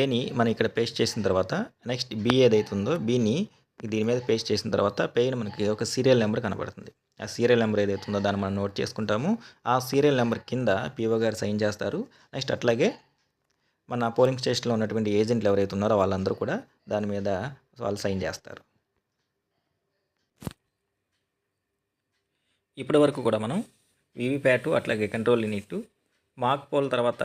ఏని మనం ఇక్కడ పేస్ట్ చేసిన తర్వాత నెక్స్ట్ బి ఏదైతే ఉందో బిని దీని మీద పేస్ట్ చేసిన తర్వాత పైన మనకి ఒక సీరియల్ నెంబర్ కనబడుతుంది. ఆ సీరియల్ నెంబర్ ఏదైతే ఉందో దాన్ని మనం నోట్ చేసుకుంటాము. ఆ సీరియల్ నెంబర్ కింద పీఓ గారు సైన్ చేస్తారు. నెక్స్ట్ అట్లాగే మన పోలింగ్ స్టేషన్లో ఉన్నటువంటి ఏజెంట్లు ఎవరైతే ఉన్నారో వాళ్ళందరూ కూడా దాని మీద వాళ్ళు సైన్ చేస్తారు. ఇప్పటి వరకు కూడా మనం వీవీప్యాట్ అట్లాగే కంట్రోల్ యూనిట్ మాక్ పోల్ తర్వాత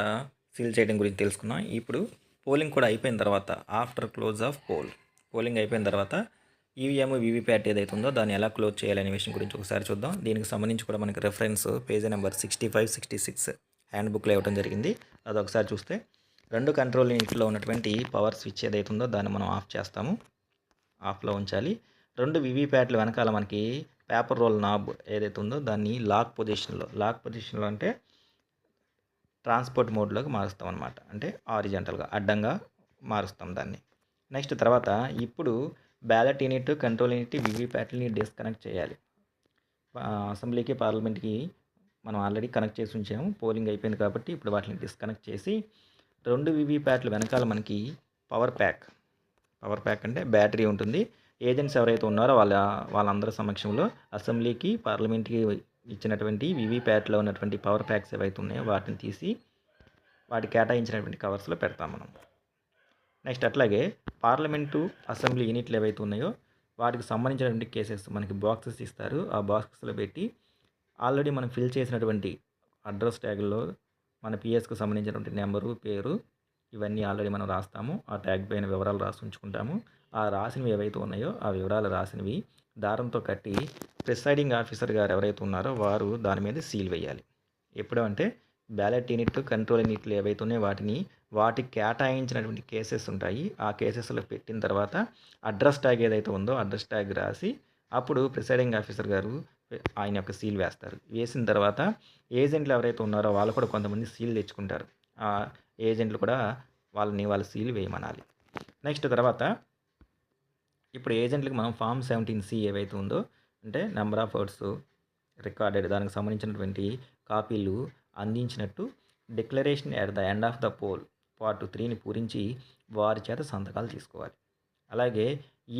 సీల్ చేయడం గురించి తెలుసుకున్నాం. ఇప్పుడు పోలింగ్ కూడా అయిపోయిన తర్వాత after close of poll. Polling అయిపోయిన తర్వాత ఈవీఎం వీవీప్యాట్ ఏదైతే ఉందో దాన్ని ఎలా క్లోజ్ చేయాలనే విషయం గురించి ఒకసారి చూద్దాం. దీనికి సంబంధించి కూడా మనకి reference page number sixty five sixty six hand బుక్లో ఇవ్వడం జరిగింది. అది ఒకసారి చూస్తే రెండు కంట్రోల్ యూనిట్లో ఉన్నటువంటి పవర్ స్విచ్ ఏదైతే ఉందో దాన్ని మనం ఆఫ్ చేస్తాము. ఆఫ్లో ఉంచాలి. రెండు వీవీప్యాట్లు వెనకాల మనకి పేపర్ రోల్ నాబ్ ఏదైతే ఉందో దాన్ని లాక్ పొజిషన్లో లాక్ పొజిషన్లో అంటే ట్రాన్స్పోర్ట్ మోడ్లోకి మారుస్తాం అనమాట అంటే ఆరిజెంటల్గా అడ్డంగా మారుస్తాం దాన్ని. నెక్స్ట్ తర్వాత ఇప్పుడు బ్యాలెట్ యూనిట్ కంట్రోల్ యూనిట్ వివిప్యాట్ని డిస్కనెక్ట్ చేయాలి. అసెంబ్లీకి పార్లమెంట్కి మనం ఆల్రెడీ కనెక్ట్ చేసి ఉంచాము. పోలింగ్ అయిపోయింది కాబట్టి ఇప్పుడు వాటిని డిస్కనెక్ట్ చేసి రెండు వివిప్యాట్లు వెనకాల మనకి పవర్ ప్యాక్ పవర్ ప్యాక్ అంటే బ్యాటరీ ఉంటుంది. ఏజెంట్స్ ఎవరైతే ఉన్నారో వాళ్ళ వాళ్ళందరి సమక్షంలో అసెంబ్లీకి పార్లమెంట్కి ఇచ్చినటువంటి వివిప్యాట్లో ఉన్నటువంటి పవర్ ప్యాక్స్ ఏవైతే ఉన్నాయో వాటిని తీసి వాటి కేటాయించినటువంటి కవర్స్లో పెడతాం మనం. నెక్స్ట్ అట్లాగే పార్లమెంటు అసెంబ్లీ యూనిట్లు ఏవైతే ఉన్నాయో వాటికి సంబంధించినటువంటి కేసెస్ మనకి బాక్సెస్ ఇస్తారు. ఆ బాక్సెస్లో పెట్టి ఆల్రెడీ మనం ఫిల్ చేసినటువంటి అడ్రస్ ట్యాగ్లో మన పిఎస్కు సంబంధించినటువంటి నెంబరు పేరు ఇవన్నీ ఆల్రెడీ మనం రాస్తాము. ఆ ట్యాగ్ పైన వివరాలు రాసి ఉంచుకుంటాము. ఆ రాసినవి ఏవైతే ఉన్నాయో ఆ వివరాలు రాసినవి దారంతో కట్టి ప్రిసైడింగ్ ఆఫీసర్ గారు ఎవరైతే ఉన్నారో వారు దాని మీద సీల్ వేయాలి. ఎప్పుడు అంటే బ్యాలెట్ యూనిట్ కంట్రోల్ యూనిట్లు ఏవైతే ఉన్నాయో వాటిని వాటికి కేటాయించినటువంటి కేసెస్ ఉంటాయి. ఆ కేసెస్లో పెట్టిన తర్వాత అడ్రస్ ట్యాగ్ ఏదైతే ఉందో అడ్రస్ ట్యాగ్ రాసి అప్పుడు ప్రిసైడింగ్ ఆఫీసర్ గారు ఆయన యొక్క సీల్ వేస్తారు. వేసిన తర్వాత ఏజెంట్లు ఎవరైతే ఉన్నారో వాళ్ళు కూడా కొంతమంది సీల్ తెచ్చుకుంటారు. ఆ ఏజెంట్లు కూడా వాళ్ళని వాళ్ళ సీల్ వేయమనాలి. నెక్స్ట్ తర్వాత ఇప్పుడు ఏజెంట్లకు మనం ఫామ్ సెవెంటీన్ సి ఏవైతే ఉందో అంటే నెంబర్ ఆఫ్ వర్డ్స్ రికార్డెడ్ దానికి సంబంధించినటువంటి కాపీలు అందించినట్టు declaration at the end of the poll part త్రీని పూరించి వారి చేత సంతకాలు తీసుకోవాలి. అలాగే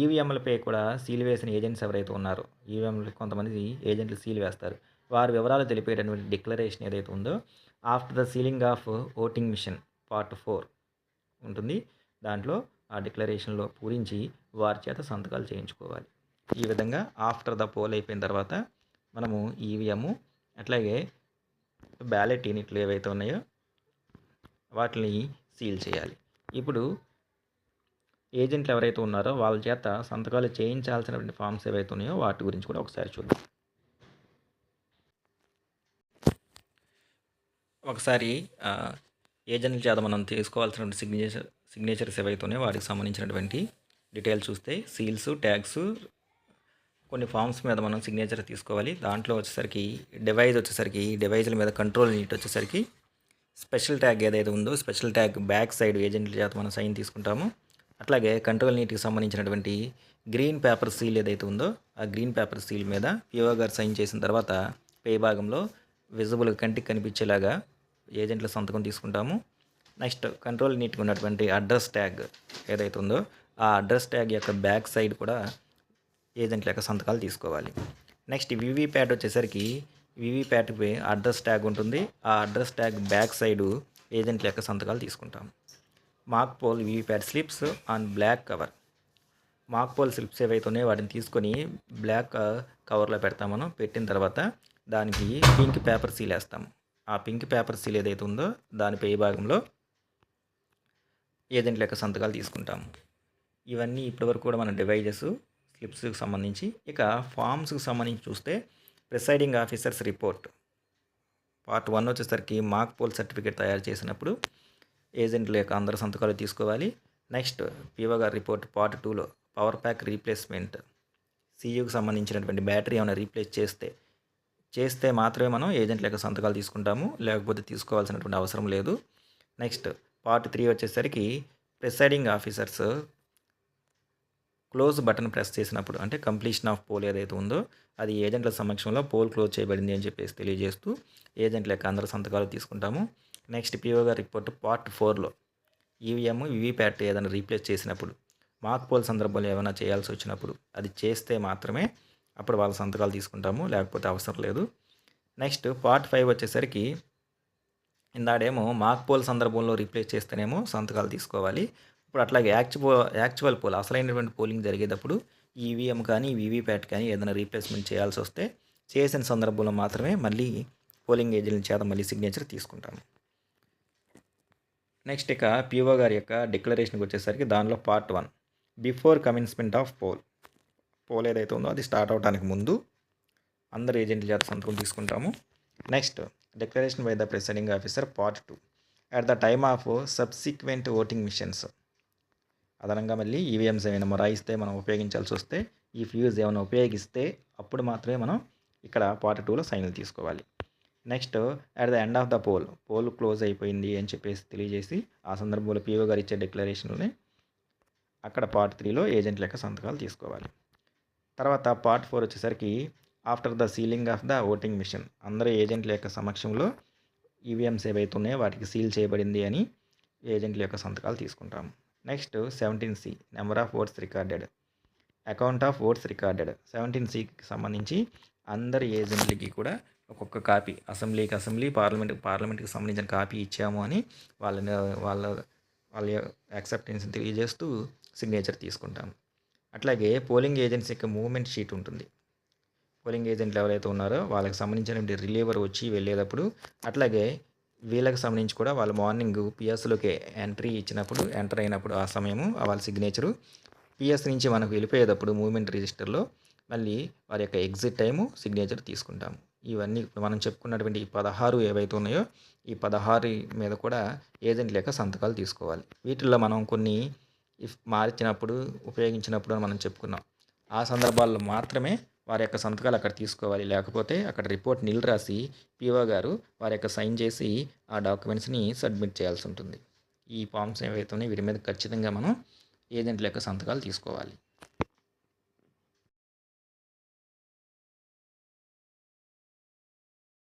ఈవీఎంలపై కూడా సీల్ వేసిన ఏజెంట్స్ ఎవరైతే ఉన్నారో ఈవీఎంలు కొంతమంది ఏజెంట్లు సీలు వేస్తారు. వారి వివరాలు తెలిపేటటువంటి డిక్లరేషన్ ఏదైతే ఉందో after the sealing of voting machine part four ఉంటుంది. దాంట్లో ఆ డిక్లరేషన్లో పూరించి వారి చేత సంతకాలు చేయించుకోవాలి. ఈ విధంగా ఆఫ్టర్ ద పోల్ అయిపోయిన తర్వాత మనము ఈవీఎం అట్లాగే బ్యాలెట్ యూనిట్లు ఏవైతే ఉన్నాయో వాటిని సీల్ చేయాలి. ఇప్పుడు ఏజెంట్లు ఎవరైతే ఉన్నారో వాళ్ళ చేత సంతకాలు చేయించాల్సినటువంటి ఫామ్స్ ఏవైతే ఉన్నాయో వాటి గురించి కూడా ఒకసారి చూద్దాం. ఒకసారి ఏజెంట్ల చేత మనం తీసుకోవాల్సినటువంటి సిగ్నేచర్ సిగ్నేచర్స్ ఏవైతే ఉన్నాయో వాటికి సంబంధించినటువంటి డీటెయిల్స్ చూస్తే సీల్స్ ట్యాగ్స్ కొన్ని ఫామ్స్ మీద మనం సిగ్నేచర్ తీసుకోవాలి. దాంట్లో వచ్చేసరికి డివైజ్ వచ్చేసరికి డివైజ్ల మీద కంట్రోల్ యూనిట్ వచ్చేసరికి స్పెషల్ ట్యాగ్ ఏదైతే ఉందో స్పెషల్ ట్యాగ్ బ్యాక్ సైడ్ ఏజెంట్ల చేత మనం సైన్ తీసుకుంటాము. అట్లాగే కంట్రోల్ నీటికి సంబంధించినటువంటి గ్రీన్ పేపర్ సీల్ ఏదైతే ఉందో ఆ గ్రీన్ పేపర్ సీల్ మీద పిఓ గారు సైన్ చేసిన తర్వాత పే భాగంలో విజిబుల్ కంటికి కనిపించేలాగా ఏజెంట్ల సంతకం తీసుకుంటాము. నెక్స్ట్ కంట్రోల్ నీట్గా ఉన్నటువంటి అడ్రస్ ట్యాగ్ ఏదైతే ఉందో ఆ అడ్రస్ ట్యాగ్ యొక్క బ్యాక్ సైడ్ కూడా ఏజెంట్ల యొక్క సంతకాలు తీసుకోవాలి. నెక్స్ట్ వివిప్యాట్ వచ్చేసరికి వివిప్యాట్పై అడ్రస్ ట్యాగ్ ఉంటుంది. ఆ అడ్రస్ ట్యాగ్ బ్యాక్ సైడు ఏజెంట్ల యొక్క సంతకాలు తీసుకుంటాం. Mock poll VVPAT slips on black cover mock poll slips ఏవైతే ఉన్నాయో వాటిని తీసుకొని బ్లాక్ కవర్లో uh, పెడతాం మనం పెట్టిన తర్వాత దానికి పింక్ పేపర్ సీల్ వేస్తాం. ఆ పింక్ పేపర్ సీల్ ఏదైతే ఉందో దాని పై భాగంలో ఏజెంట్ల యొక్క సంతకాలు తీసుకుంటాము ఇవన్నీ ఇప్పటివరకు కూడా మన డివైజెస్ స్లిప్స్కి సంబంధించి ఇక ఫామ్స్కి సంబంధించి చూస్తే presiding officers report part one వచ్చేసరికి మాక్ పోల్ సర్టిఫికేట్ తయారు చేసినప్పుడు ఏజెంట్ల యొక్క అందరి సంతకాలు తీసుకోవాలి. నెక్స్ట్ పీఓ గారి రిపోర్ట్ పార్ట్ టూలో పవర్ ప్యాక్ రీప్లేస్మెంట్ సీయూకి సంబంధించినటువంటి బ్యాటరీ ఏమైనా రీప్లేస్ చేస్తే చేస్తే మాత్రమే మనం ఏజెంట్ల యొక్క సంతకాలు తీసుకుంటాము. లేకపోతే తీసుకోవాల్సినటువంటి అవసరం లేదు. నెక్స్ట్ పార్ట్ త్రీ వచ్చేసరికి presiding officers close button press చేసినప్పుడు అంటే కంప్లీషన్ ఆఫ్ పోల్ ఏదైతే ఉందో అది ఏజెంట్ల సమక్షంలో పోల్ క్లోజ్ చేయబడింది అని చెప్పేసి తెలియజేస్తూ ఏజెంట్ల యొక్క అందరి సంతకాలు తీసుకుంటాము. నెక్స్ట్ పిఓగా రిపోర్ట్ పార్ట్ ఫోర్లో. ఈవీఎం వివిప్యాట్ ఏదైనా రీప్లేస్ చేసినప్పుడు మాక్ పోల్ సందర్భంలో ఏమైనా చేయాల్సి వచ్చినప్పుడు అది చేస్తే మాత్రమే అప్పుడు వాళ్ళ సంతకాలు తీసుకుంటాము లేకపోతే అవసరం లేదు. నెక్స్ట్ పార్ట్ ఫైవ్ వచ్చేసరికి ఇందాడేమో మాక్ పోల్ సందర్భంలో రీప్లేస్ చేస్తేనేమో సంతకాలు తీసుకోవాలి. ఇప్పుడు అట్లాగే యాక్చువల్ యాక్చువల్ పోల్ అసలైనటువంటి పోలింగ్ జరిగేటప్పుడు ఈవీఎం కానీ వీవీప్యాట్ కానీ ఏదైనా రీప్లేస్మెంట్ చేయాల్సి వస్తే చేసిన సందర్భంలో మాత్రమే మళ్ళీ పోలింగ్ ఏజెంట్ చేత మళ్ళీ సిగ్నేచర్ తీసుకుంటాము. నెక్స్ట్ ఇక పిఓ గారి యొక్క డిక్లరేషన్కి వచ్చేసరికి దానిలో part one before commencement of poll poll ఏదైతే ఉందో అది స్టార్ట్ అవడానికి ముందు అందరు ఏజెంట్ల చేత సంతకం తీసుకుంటాము. Next declaration by the presiding officer part two at the time of subsequent voting machines అదనంగా మళ్ళీ ఈవీఎంస్ ఏమైనా మొరాయిస్తే మనం ఉపయోగించాల్సి వస్తే ఈ ఫ్యూజ్ ఏమైనా ఉపయోగిస్తే అప్పుడు మాత్రమే మనం ఇక్కడ పార్ట్ టూలో సైన్లు తీసుకోవాలి. Next at the end of the poll poll close అయిపోయింది అని చెప్పేసి తెలియజేసి ఆ సందర్భంలో పీఓ గారు ఇచ్చే డిక్లరేషన్లోనే అక్కడ పార్ట్ త్రీలో ఏజెంట్ లెక్క సంతకాలు తీసుకోవాలి. తర్వాత పార్ట్ ఫోర్ వచ్చేసరికి after the sealing of the voting machine అందరూ ఏజెంట్ల యొక్క సమక్షంలో ఈవీఎంస్ ఏవైతే ఉన్నాయో వాటికి సీల్ చేయబడింది అని ఏజెంట్ల యొక్క సంతకాలు తీసుకుంటాము. Next seventeen C number of votes recorded. Account of votes recorded. Seventeen సికి సంబంధించి అందరి ఏజెంట్లకి కూడా ఒక్కొక్క కాపీ అసెంబ్లీకి అసెంబ్లీ పార్లమెంట్ పార్లమెంట్కి సంబంధించిన కాపీ ఇచ్చాము అని వాళ్ళని వాళ్ళ వాళ్ళ యాక్సెప్టెన్స్ తెలియజేస్తూ సిగ్నేచర్ తీసుకుంటాం. అట్లాగే పోలింగ్ ఏజెంట్స్ యొక్క మూవ్మెంట్ షీట్ ఉంటుంది. పోలింగ్ ఏజెంట్లు ఎవరైతే ఉన్నారో వాళ్ళకి సంబంధించిన రిలీవర్ వచ్చి వెళ్ళేటప్పుడు అట్లాగే వీళ్ళకి సంబంధించి కూడా వాళ్ళు మార్నింగ్ పిఎస్లోకి ఎంట్రీ ఇచ్చినప్పుడు ఎంటర్ అయినప్పుడు ఆ సమయము వాళ్ళ సిగ్నేచరు పిఎస్ నుంచి మనకు వెళ్ళిపోయేటప్పుడు మూవ్మెంట్ రిజిస్టర్లో మళ్ళీ వారి యొక్క ఎగ్జిట్ టైము సిగ్నేచర్ తీసుకుంటాము. ఇవన్నీ మనం చెప్పుకున్నటువంటి ఈ పదహారు ఏవైతే ఉన్నాయో ఈ పదహారు మీద కూడా ఏజెంట్ లేక సంతకాలు తీసుకోవాలి. వీటిల్లో మనం కొన్ని ఇఫ్ మార్చినప్పుడు ఉపయోగించినప్పుడు అని మనం చెప్పుకున్నాం. ఆ సందర్భాల్లో మాత్రమే వారి యొక్క సంతకాలు అక్కడ తీసుకోవాలి. లేకపోతే అక్కడ రిపోర్ట్ నిల్ రాసి పీఓ గారు వారి యొక్క సైన్ చేసి ఆ డాక్యుమెంట్స్ని సబ్మిట్ చేయాల్సి ఉంటుంది. ఈ ఫామ్స్ ఏవైతే ఉన్నాయో వీటి మీద ఖచ్చితంగా మనం ఏజెంట్ల యొక్క సంతకాలు తీసుకోవాలి.